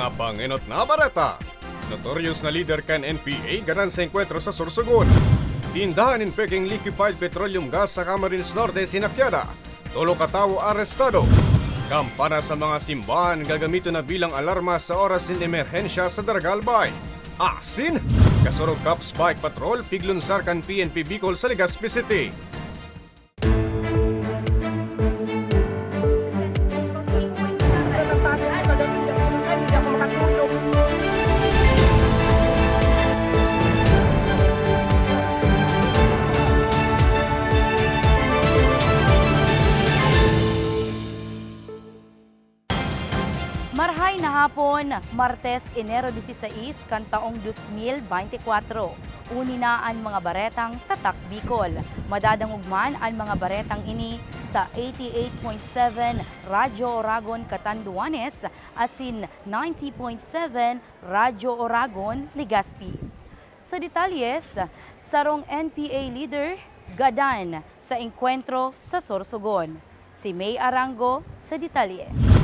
Mga panginot na bareta. Notorious na leader kan NPA ganan sa enkwentro sa Sorsogon. Tindahan in Peking liquefied petroleum gas sa Camarines Norte sinakyada. Tulo katawo arestado. Kampana sa mga simbahan gagamito na bilang alarma sa oras ng emerhensya sa Daragalbay. Asin! Kasurog Cup Spike Patrol piglunsar kan PNP Bicol sa Legazpi City. Marhay na hapon, Martes, Enero 16, kan taong 2024. Uni na ang mga baretang Tatak Bicol. Madadangugman ang mga baretang ini sa 88.7 Radyo Oragon Catanduanes asin 90.7 Radyo Oragon Legazpi. Sa detalyes, sarong NPA leader Gadan sa enkwentro sa Sorsogon. Si May Arango sa detalye.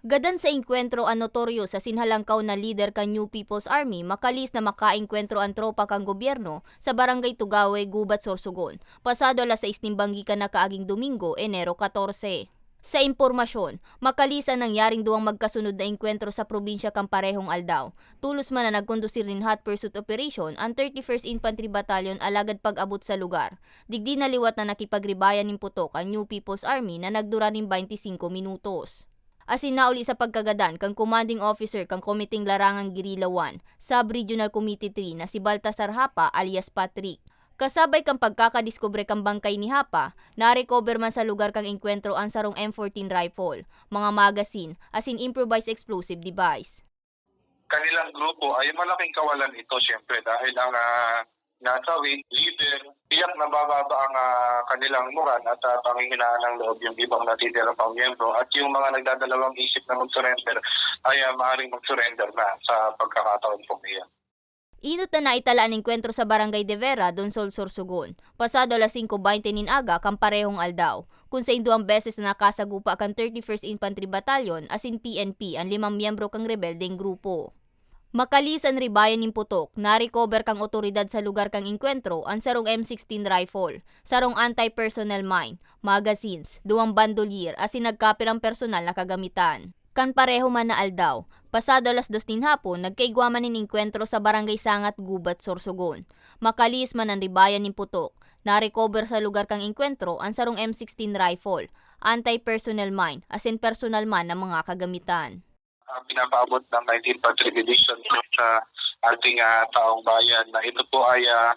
Gadan sa engkwentro ang notoryo sa sinhalangkaw na leader kan New People's Army makalis na makaengkwentro ang tropa kang gobyerno sa barangay Tugawe, Gubat, Sorsogon. Pasado alas 6 nimbanggi ka na kaaging Domingo, Enero 14. Sa impormasyon, makalis ang nangyaring duwang magkasunod na engkwentro sa probinsya kang parehong Aldao. Tulos man na nagkondusir nin hot pursuit operation ang 31st Infantry Battalion alagad pag-abot sa lugar. Digdi na liwat na nakipagribayan nin putok ang New People's Army na nagdura nin 25 minutos. Asin nauli sa pagkagadan kang commanding officer kang Komiting Larangang Guerrilla 1, Sub-Regional Committee 3 na si Baltasar Hapa alias Patrick. Kasabay kang pagkakadiskubre kang bangkay ni Hapa, na-recover man sa lugar kang enkwentro ang sarong M14 rifle, mga magazine, asin improvised explosive device. kanilang grupo ay malaking kawalan ito syempre dahil ang uh, nasawi, leader, tiyak na bababa ang ah, kanilang moral at uh, panghihinaan ng loob yung ibang natitira pang miyembro at yung mga nagdadalawang isip na mag-surrender ay uh, maaaring mag-surrender na sa pagkakataon po niya. Inot na naitala ang enkwentro sa Barangay de Vera, Donsol, Sorsogon. Pasado alas 5.20 nin aga kang parehong aldaw. Kung sa induang beses na nakasagupa kang 31st Infantry Battalion asin PNP ang limang miyembro kang rebeldeng grupo. Makalisan ribayan ning putok, na-recover kang otoridad sa lugar kang enkwentro ang sarong M16 rifle, sarong anti-personnel mine, magazines, duwang bandolier asin nagkapirang personal na kagamitan. Kan pareho man na aldaw, pasado alas dos nin hapon, nagkaigwaman nin enkwentro sa barangay Sangat Gubat, Sorsogon. Makalis man ang ribayan ning putok, na-recover sa lugar kang enkwentro ang sarong M16 rifle, anti-personnel mine, asin personal man na mga kagamitan. Uh, pinapaabot ng 19th Infantry Division sa ating ah, taong bayan na ito po ay ah,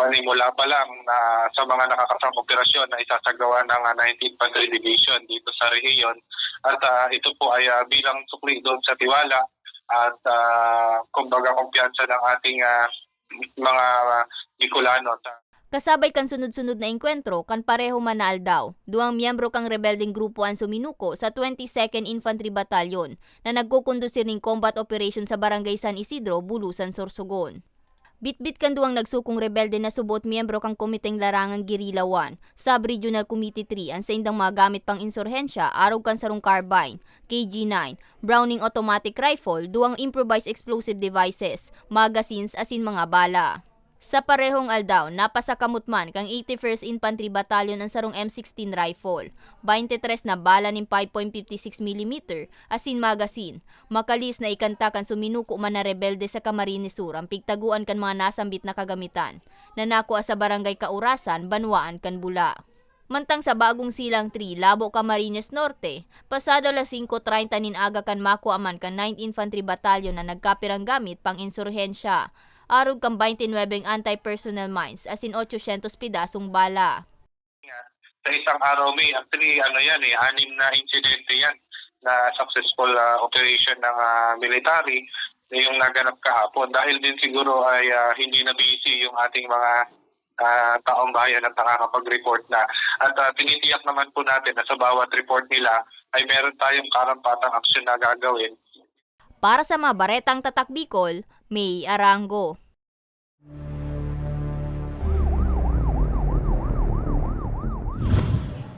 panimula pa lang na sa mga nakakasang operasyon na isasagawa ng ah, 19th Infantry Division dito sa rehiyon. At ah, ito po ay ah, bilang sukli doon sa tiwala at uh, kumbaga kumpiyansa ng ating ah, mga Bicolano sa Kasabay kan sunod-sunod na enkwentro kan pareho man na aldaw. Duang miyembro kang rebelding grupo ang suminuko sa 22nd Infantry Battalion na nagkukondusir ning combat operation sa Barangay San Isidro, Bulusan, Sorsogon. Bitbit kan duwang nagsukong rebelde na subot miyembro kang Komiteng Larangang Guerrilla 1, Sub-Regional Committee 3 ang sa indang mga gamit pang insurhensya, arog kan sarong carbine, KG-9, Browning Automatic Rifle, duwang improvised explosive devices, magazines asin mga bala. Sa parehong aldaw, napasakamot man kang 81st Infantry Battalion ang sarong M16 rifle, 23 na bala ning 5.56 mm asin magazine. Makalis na ikanta kan suminuko man na rebelde sa Camarines Sur ang pigtaguan kan mga nasambit na kagamitan. Nanako sa barangay Kaurasan, Banwaan kan Bula. Mantang sa bagong silang 3, Labo Camarines Norte, pasado alas 5.30 nin aga kan makuaman kan 9th Infantry Battalion na nagkapirang gamit pang insurhensya. Arog kang 29 anti-personnel mines as in 800 pidasong bala. sa isang araw may actually ano yan eh anim na insidente yan na successful ah, operation ng ah, military na yung naganap kahapon. Dahil din siguro ay ah, hindi na busy yung ating mga ah, taong bayan at nakakapag-report na. At ah, tinitiyak naman po natin na sa bawat report nila ay meron tayong karampatang aksyon na gagawin. Para sa mga baretang tatak Bicol, May Arango.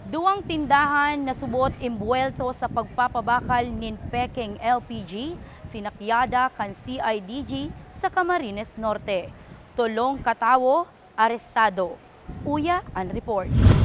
Duwang tindahan na subot imbuelto sa pagpapabakal nin Peking LPG, sinakyada kan CIDG sa Camarines Norte. Tulong katawo, arestado. Uya ang report.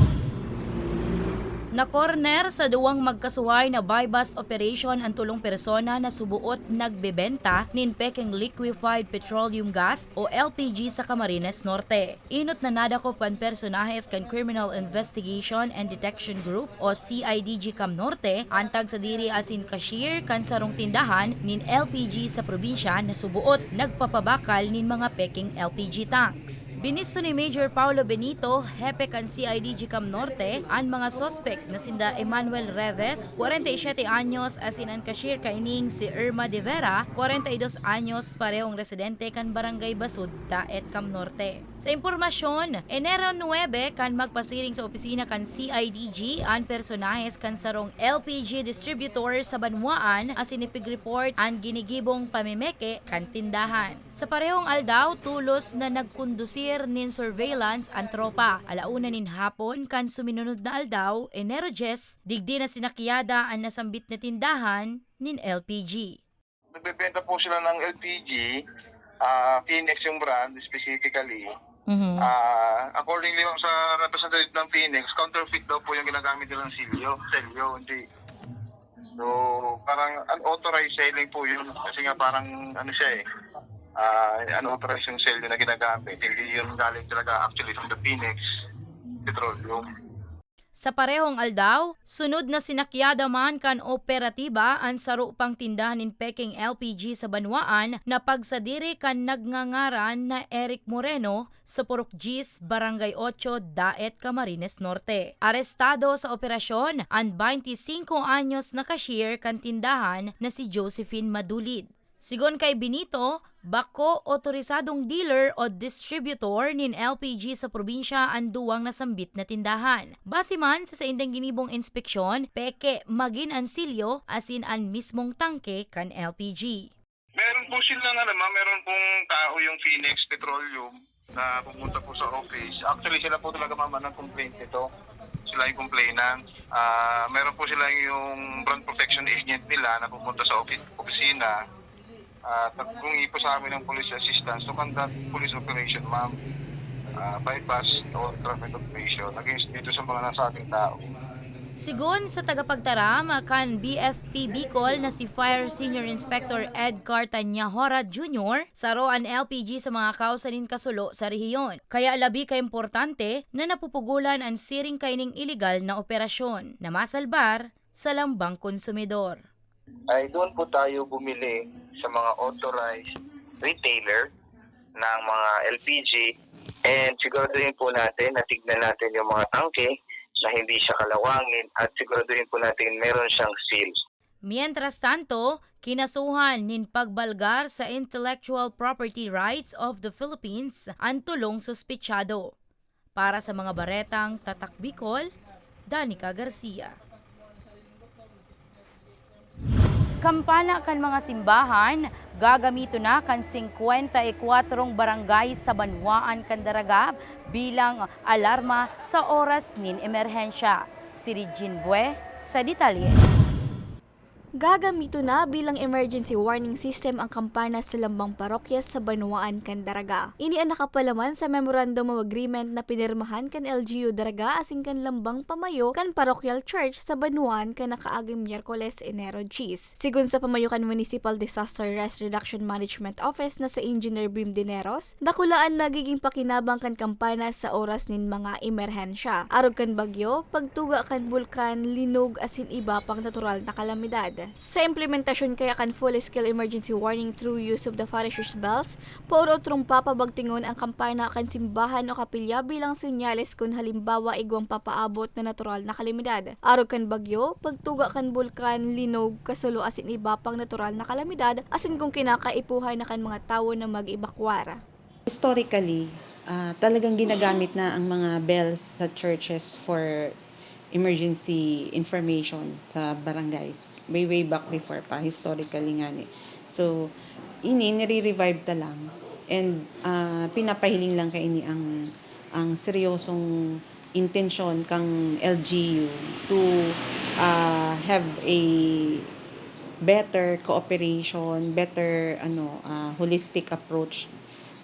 Na-corner sa duwang magkasuhay na buy-bust operation ang tulong persona na subuot nagbebenta nin Peking Liquefied Petroleum Gas o LPG sa Camarines Norte. Inot na nadakop kan personahes kan Criminal Investigation and Detection Group o CIDG Cam Norte antag sa diri asin cashier kan sarong tindahan nin LPG sa probinsya na subuot nagpapabakal nin mga Peking LPG tanks. Binisto ni Major Paulo Benito, hepe kan CIDG Cam Norte, ang mga sospek na sinda Emmanuel Reves, 47 anyos asin ang cashier kaining si Irma De Vera, 42 anyos parehong residente kan Barangay Basud, Daet Cam Norte. Sa impormasyon, Enero 9 kan magpasiring sa opisina kan CIDG ang personahes kan sarong LPG distributor sa Banwaan asin ipig-report ang ginigibong pamimeke kan tindahan. Sa parehong aldaw, tulos na nagkondusir nin surveillance ang tropa. Alauna nin hapon kan suminunod na aldaw, Enero 10, digdi na sinakyada ang nasambit na tindahan nin LPG. Nagbebenta po sila ng LPG, ah Phoenix yung brand specifically. Mhm. Ah, accordingly sa representative ng Phoenix, counterfeit daw po yung ginagamit nilang silyo, selyo, hindi. So, parang unauthorized selling po yun kasi nga parang ano siya eh. Ah, unauthorized yung selyo na ginagamit. Hindi yun galing talaga actually from the Phoenix Petroleum. Sa parehong aldaw, sunod na sinakyada man kan operatiba ang saro pang tindahan in Peking LPG sa Banwaan na pagsadiri kan nagngangaran na Eric Moreno sa Purok Gis, Barangay 8, Daet, Camarines Norte. Arestado sa operasyon ang 25 anyos na cashier kan tindahan na si Josephine Madulid. Sigon kay Benito, bako otorisadong dealer o distributor nin LPG sa probinsya ang duwang nasambit na tindahan. Base man sa sa indang ginibong inspeksyon, peke magin ang silyo asin ang mismong tangke kan LPG. Meron po silang ano, ma'am, meron pong tao yung Phoenix Petroleum na pumunta po sa office. Actually, sila po talaga mama ng complaint nito. Sila yung complainant. Ah, meron po sila yung brand protection agent nila na pumunta sa office, opisina. At uh, kung ipo sa amin ng police assistance to conduct police operation, ma'am. Uh, bypass or traffic operation against dito sa mga nasabing tao. Sigon sa tagapagtaram kan BFP Bicol na si Fire Senior Inspector Ed Cartanyahora Jr. saro ang LPG sa mga kausanin kasulo sa rehiyon. Kaya labi ka importante na napupugulan ang siring kaining iligal na operasyon na masalbar sa lambang konsumidor. Ay doon po tayo bumili sa mga authorized retailer ng mga LPG and siguraduhin po natin na tignan natin yung mga tangke na hindi siya kalawangin at siguraduhin po natin meron siyang seal. Mientras tanto, kinasuhan nin pagbalgar sa intellectual property rights of the Philippines ang tulong suspitsado. Para sa mga baretang Tatak Bicol, Danica Garcia. Kampana kan mga simbahan, gagamito na kan 54 barangay sa Banwaan Kandaragab bilang alarma sa oras nin emerhensya. Si Regine Bue sa detalye. Gagamito na bilang emergency warning system ang kampana sa lambang parokya sa Banuaan, Candaraga. Ini ang nakapalaman sa Memorandum of Agreement na pinirmahan kan LGU Daraga asing kan lambang pamayo kan parochial church sa Banuaan kan nakaaging Miyerkules Enero Gis. Sigun sa pamayo kan Municipal Disaster Risk Reduction Management Office na sa Engineer Brim Dineros, dakulaan magiging pakinabang kan kampana sa oras nin mga emerhensya. Arog kan bagyo, pagtuga kan bulkan, linog asin iba pang natural na kalamidad. Sa implementasyon kaya kan full-scale emergency warning through use of the Farishers Bells, puro trumpa pabagtingon ang kampana kan simbahan o kapilya bilang senyales kung halimbawa igwang papaabot na natural na kalamidad. Arog kan bagyo, pagtuga kan bulkan, linog, kasulo asin iba pang natural na kalamidad, asin kung kinakaipuhay na kan mga tao na mag-ibakwara. Historically, ah, talagang ginagamit na ang mga bells sa churches for emergency information sa barangays. Way, way back before pa, historically nga ni. So, ini, nire-revive ta lang. And ah, pinapahiling lang kay ini ang ang seryosong intention kang LGU to uh, have a better cooperation, better ano uh, holistic approach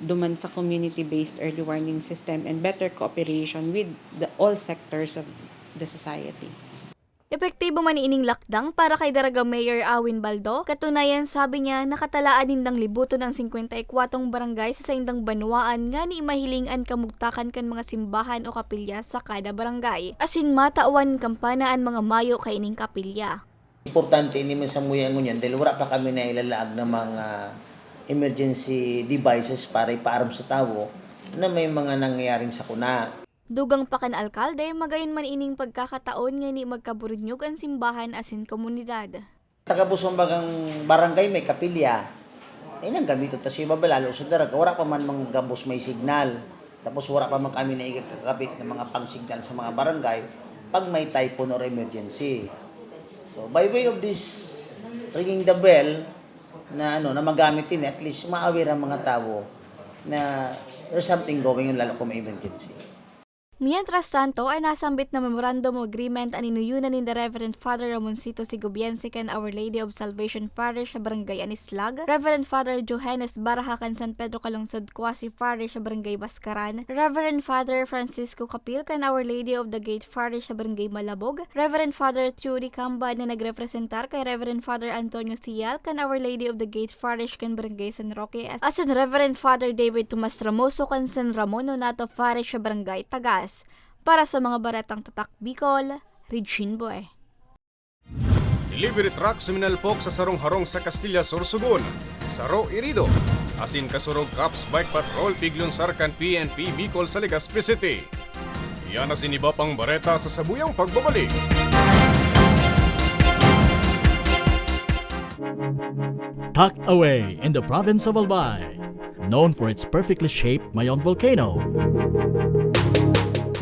duman sa community-based early warning system and better cooperation with the all sectors of the society. Epektibo man ining lakdang para kay Daraga Mayor Awin Baldo. Katunayan sabi niya nakatalaan nindang libuto ng 54 barangay sa saindang banwaan nga ni mahilingan kamugtakan kan mga simbahan o kapilya sa kada barangay. Asin matawan kampana ang mga mayo kay ining kapilya. Importante ini mo sa muya ngunyan dahil wala pa kami na ilalaag ng mga emergency devices para ipaaram sa tao na may mga nangyayaring sakuna. Dugang pa kan alkalde, magayon man ining pagkakataon nga ni magkaburunyog ang simbahan asin komunidad. Tagabusong bagang barangay may kapilya. Eh nang gamito tas yung babalalo sa darag. Wala pa man mga gabos may signal. Tapos wala pa man kami na ikakabit ng mga pang-signal sa mga barangay pag may typhoon or emergency. So by way of this ringing the bell na ano na magamit din at least ma-aware ang mga tao na there's something going on lalo kung may emergency. Mientras tanto, ay nasambit na memorandum agreement ang inuyunan ni the Reverend Father Ramoncito Sigobiense kan Our Lady of Salvation Parish sa Barangay Anislag, Reverend Father Johannes Baraha kan San Pedro Calungsod Quasi Parish sa Barangay Baskaran, Reverend Father Francisco Capil kan Our Lady of the Gate Parish sa Barangay Malabog, Reverend Father Trudy Camba na nagrepresentar kay Reverend Father Antonio Sial kan Our Lady of the Gate Parish kan Barangay San Roque, as in Reverend Father David Tomas Ramoso kan San Ramon Nonato Parish sa Barangay Tagas. Para sa mga baretang tatak Bicol, Regine Boy. Delivery truck suminalpok sa sarong-harong sa Castilla, Sorsogon. Saro Irido. Asin kasurog Cops Bike Patrol Piglon Sarkan PNP Bicol sa Legazpi City. Yan na siniba pang bareta sa sabuyang pagbabalik. tucked away in the province of Albay, known for its perfectly shaped Mayon volcano.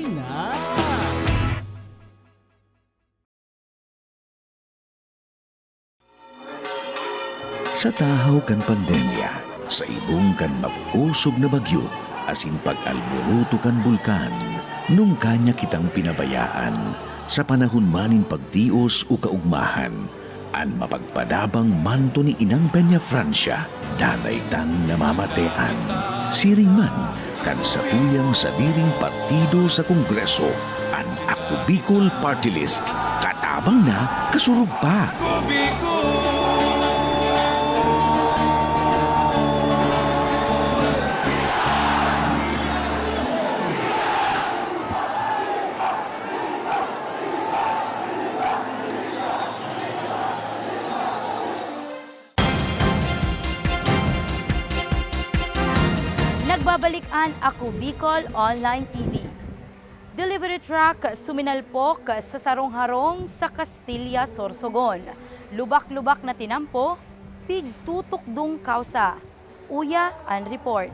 Apply na! Sa tahaw kan pandemya, sa ibong kan mag-usog na bagyo, asin pag-alburuto kan bulkan, nung kanya kitang pinabayaan, sa panahon manin pagtios o kaugmahan, an mapagpadabang manto ni Inang Peña Francia, danay tang namamatean. Siring man, kan sa tuyang sa diring partido sa Kongreso, an Ako Bicol Party List, katabang na kasurog pa. Nagbabalikan ako Bicol Online TV. Delivery truck suminalpok sa sarong-harong sa Castilla, Sorsogon. Lubak-lubak na tinampo, pigtutok dung kausa. Uya ang report.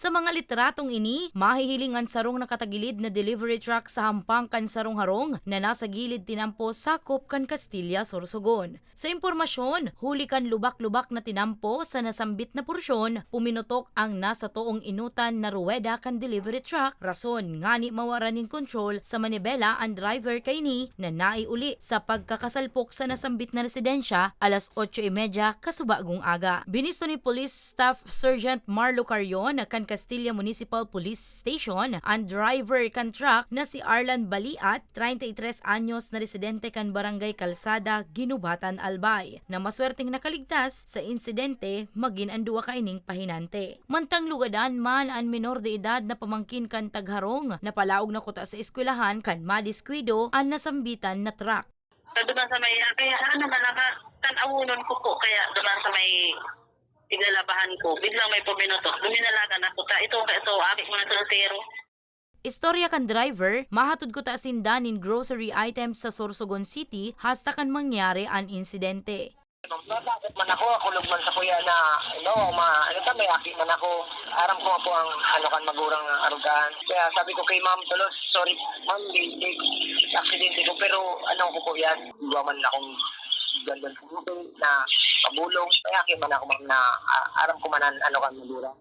Sa mga litratong ini, mahihilingan sarong nakatagilid na delivery truck sa hampang kan sarong harong na nasa gilid tinampo sakop kan Castilla, Sorsogon. Sa impormasyon, huli kan lubak-lubak na tinampo sa nasambit na porsyon, puminutok ang nasa toong inutan na ruweda kan delivery truck, rason ngani mawaranin control sa manibela ang driver kay ni na naiuli sa pagkakasalpok sa nasambit na residensya alas 8.30 kasubagong aga. Binisto ni Police Staff Sergeant Marlo Carion kan Castilla Municipal Police Station ang driver kan truck na si Arlan Baliat, 33 anyos na residente kan Barangay Kalsada, Ginubatan, Albay, na maswerteng nakaligtas sa insidente magin ang duwa kaining pahinante. Mantang lugadan man ang minor de edad na pamangkin kan tagharong na palaog na kuta sa eskwelahan kan madiskwido ang nasambitan na truck. Sa sa may, kaya ano man naka, tanawunon ko po, kaya doon sa may inalabahan ko, biglang may puminutok, luminalagan ako, ta, ito, ito, abik mo na zero. Istorya kan driver, mahatod ko ta sindanin grocery items sa Sorsogon City hasta kan mangyari ang insidente. Bakit man ako, ako man sa kuya na, no, ma, ano ta, may aki man ako, aram ko po ang, ano kan, magurang arugahan. Kaya sabi ko kay ma'am, tulos, sorry, ma'am, di, aksidente ko, pero ano ko po yan, gawa man akong gandang tubig na pabulong, kaya aki man ako, ma'am, na ah, aram ko man ano kan, magurang.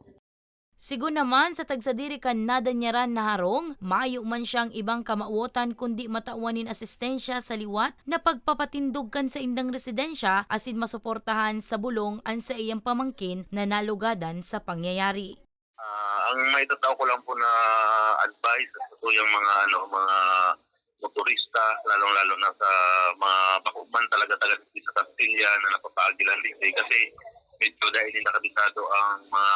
Sigun naman sa tagsadiri kan nadanyaran na harong, maayo man siyang ibang kamauotan kundi matauwanin asistensya sa liwat na pagpapatindog kan sa indang residensya asin masuportahan sa bulong an sa iyang pamangkin na nalugadan sa pangyayari. Ah, ang may tataw ko lang po na advice sa yung mga ano mga motorista lalong lalo na sa mga bakukman talaga talaga sa Castilla na napapagilan din kasi medyo dahil hindi nakabisado ang mga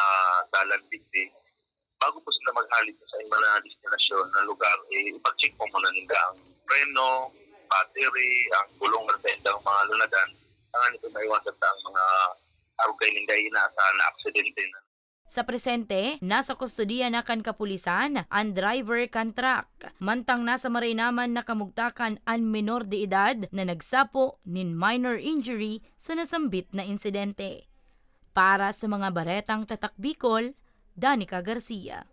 dalan din bago po sila maghalit sa mga destinasyon na lugar eh ipag-check po muna nila ang preno battery ang gulong ng tendang mga lunadan ang nito maiwasan sa ang mga arugay inaasahan na aksidente na Sa presente, nasa kustodiya na kan kapulisan ang driver kan truck. Mantang nasa marinaman na kamugtakan ang menor de edad na nagsapo nin minor injury sa nasambit na insidente. Para sa mga baretang tatak Bicol, Danica Garcia.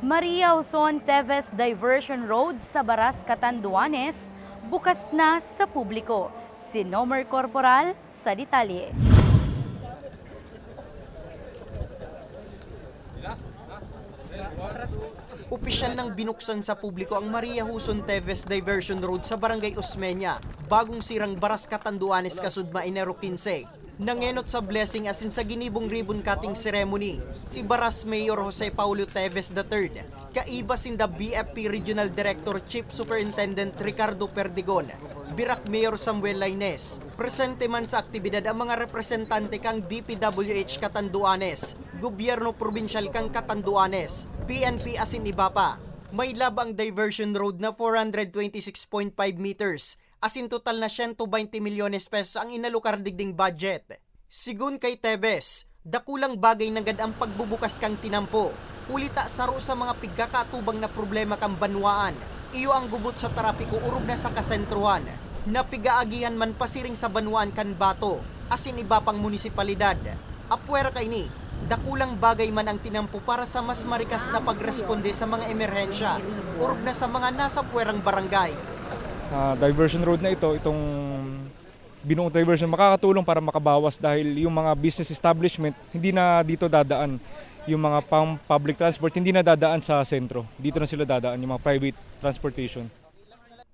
Maria Uson Teves Diversion Road sa Baras, Catanduanes, bukas na sa publiko. Si Corporal sa detalye. Opisyal nang binuksan sa publiko ang Maria Huson Teves Diversion Road sa Barangay Osmeña, bagong sirang Baras Catanduanes Kasudma Enero 15. Nangenot sa blessing asin sa ginibong ribbon cutting ceremony, si Baras Mayor Jose Paulo Teves III, kaiba sinda BFP Regional Director Chief Superintendent Ricardo Perdigon, Birak Mayor Samuel Laines, presente man sa aktibidad ang mga representante kang DPWH Catanduanes, Gobyerno Probinsyal kang Catanduanes, PNP asin iba pa. May labang diversion road na 426.5 meters, asin total na 120 milyones pesos ang inalukar digding budget. Sigun kay Tebes, dakulang bagay na gad ang pagbubukas kang tinampo. Ulita saro sa mga pigkakatubang na problema kang banwaan. Iyo ang gubot sa trapiko urog na sa kasentruhan. Napigaagihan man pasiring sa banwaan kan bato, asin iba pang munisipalidad. Apwera kay ni, dakulang bagay man ang tinampo para sa mas marikas na pagresponde sa mga emerhensya, urog na sa mga nasa puwerang barangay. Ah, diversion road na ito, itong binuong diversion makakatulong para makabawas dahil yung mga business establishment hindi na dito dadaan. Yung mga pang public transport hindi na dadaan sa sentro. Dito na sila dadaan yung mga private transportation.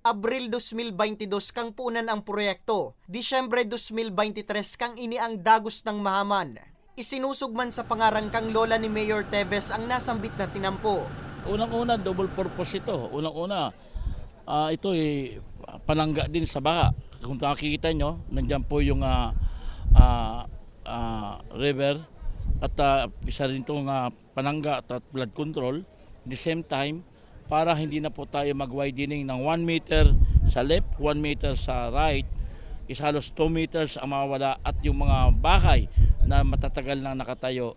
Abril 2022 kang punan ang proyekto. Disyembre 2023 kang ini ang dagos ng mahaman. Isinusugman sa pangarangkang lola ni Mayor Tevez ang nasambit na tinampo. Unang-una, double purpose ito. Unang-una, ah, ito ay panangga din sa baka. Kung nakikita nyo, nandyan po yung ah, ah, ah, river at ah, isa rin itong ah, panangga at, at flood control. At the same time, para hindi na po tayo mag-widening ng 1 meter sa left, 1 meter sa right, is halos 2 meters ang mawala at yung mga bahay na matatagal na nakatayo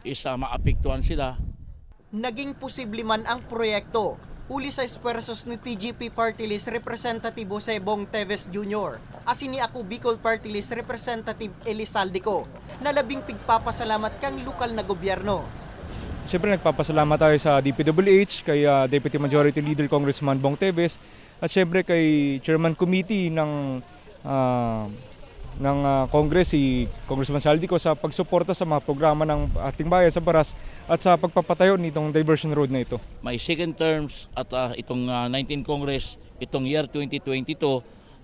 is ah, maapektuhan sila Naging posible man ang proyekto. Uli sa eswersos ni TGP Party List Representative Jose Bong Teves Jr. asin ni Ako Bicol Party List Representative Elisaldico. na labing pigpapasalamat kang lokal na gobyerno. Siyempre nagpapasalamat tayo sa DPWH, kay ah, Deputy Majority Leader Congressman Bong Teves, at siyempre kay Chairman Committee ng ah, ng ah, Congress si Congressman Saldico sa pagsuporta sa mga programa ng ating bayan sa Baras at sa pagpapatayo nitong diversion road na ito. May second terms at ah, itong ah, 19 Congress, itong year 2022,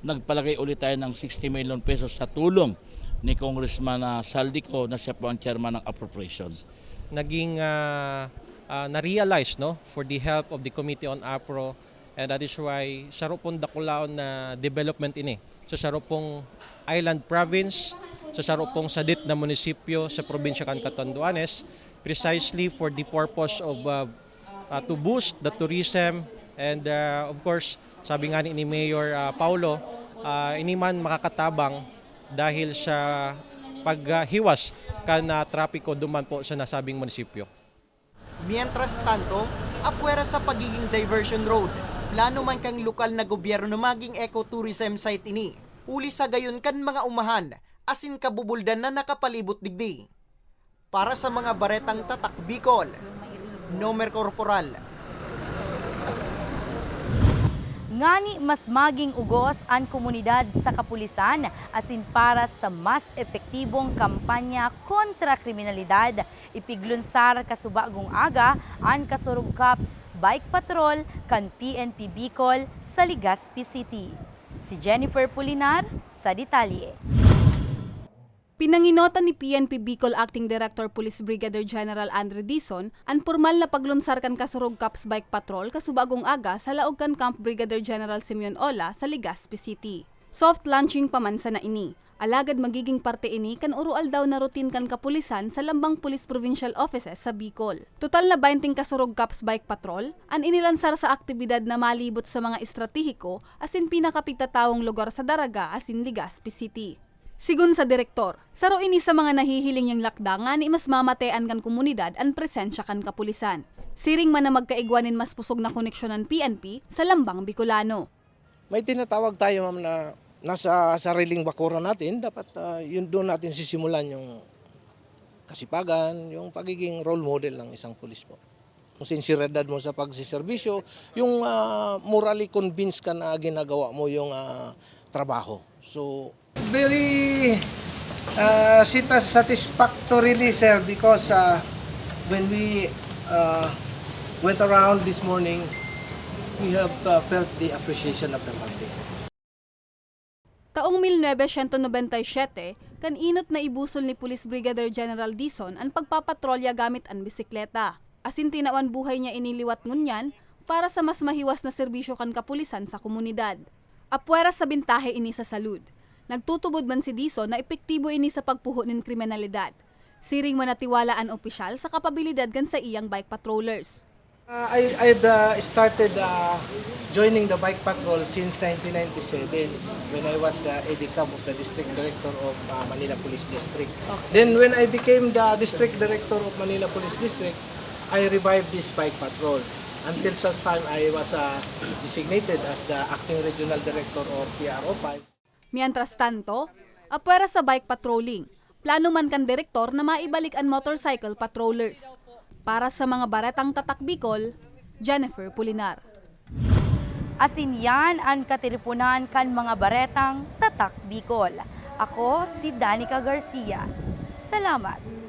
nagpalagay ulit tayo ng 60 million pesos sa tulong ni Congressman ah, Saldico na siya po ang chairman ng appropriations. naging uh, uh, na-realize no for the help of the Committee on APRO and that is why saro pong dakulaon na development ini sa saro pong island province sa saro pong sadit na munisipyo sa probinsya kan Catanduanes precisely for the purpose of uh, uh, to boost the tourism and uh, of course sabi nga ni Mayor uh, Paulo uh, ini man makakatabang dahil sa paghiwas kan na trapiko duman po sa nasabing munisipyo. Mientras tanto, apwera sa pagiging diversion road, plano man kang lokal na gobyerno maging ecotourism site ini. Uli sa gayon kan mga umahan, asin kabubuldan na nakapalibot digdi. Para sa mga baretang tatak Bicol, Nomer Corporal, Ngani mas maging ugos ang komunidad sa kapulisan asin para sa mas epektibong kampanya kontra kriminalidad. Ipiglunsar kasubagong aga ang Kasurug Cups Bike Patrol kan PNP Bicol sa Legazpi City. Si Jennifer Pulinar sa detalye. Pinanginota ni PNP Bicol Acting Director Police Brigadier General Andre Dizon ang formal na paglunsar kan Kasurog Cups Bike Patrol kasubagong aga sa laog kan Camp Brigadier General Simeon Ola sa Legazpi City. Soft launching paman sa na ini. Alagad magiging parte ini kan urual daw na routine kan kapulisan sa lambang Police Provincial Offices sa Bicol. Total na 20 Kasurog Cups Bike Patrol ang inilansar sa aktibidad na malibot sa mga estratehiko asin pinakapigtatawong lugar sa Daraga asin Legazpi City. Sigun sa direktor, saro ini sa mga nahihiling yung lakda nga ni mas mamatean kan komunidad ang presensya kan kapulisan. Siring man na magkaigwanin mas pusog na koneksyon ng PNP sa lambang Bicolano. May tinatawag tayo ma'am na nasa sariling bakuran natin, dapat ah, yun doon natin sisimulan yung kasipagan, yung pagiging role model ng isang pulis po. Yung sinseridad mo sa pagsiservisyo, yung ah, morally convinced ka na ginagawa mo yung ah, trabaho. So, very uh, satisfactorily, sir, because uh, when we uh, went around this morning, we have uh, felt the appreciation of the public. Taong 1997, kan inot na ibusol ni Police Brigadier General Dizon ang pagpapatrolya gamit ang bisikleta. Asin tinawan buhay niya iniliwat ngunyan para sa mas mahiwas na serbisyo kan kapulisan sa komunidad. Apwera sa bintahe ini sa salud. Nagtutubod man si Dizon na epektibo ini sa pagpuho ng kriminalidad. Siring manatiwala ang opisyal sa kapabilidad kan sa iyang bike patrollers. Uh, I, I've uh, started uh, joining the bike patrol since 1997 when I was the ADCAM of the District Director of uh, Manila Police District. Then when I became the District Director of Manila Police District, I revived this bike patrol. Until such time I was uh, designated as the Acting Regional Director of PRO 5. Mientras tanto, apwera sa bike patrolling, plano man kan direktor na maibalik ang motorcycle patrollers. Para sa mga baretang tatak Bicol, Jennifer Pulinar. Asin yan ang katiripunan kan mga baretang tatak Bicol. Ako si Danica Garcia. Salamat.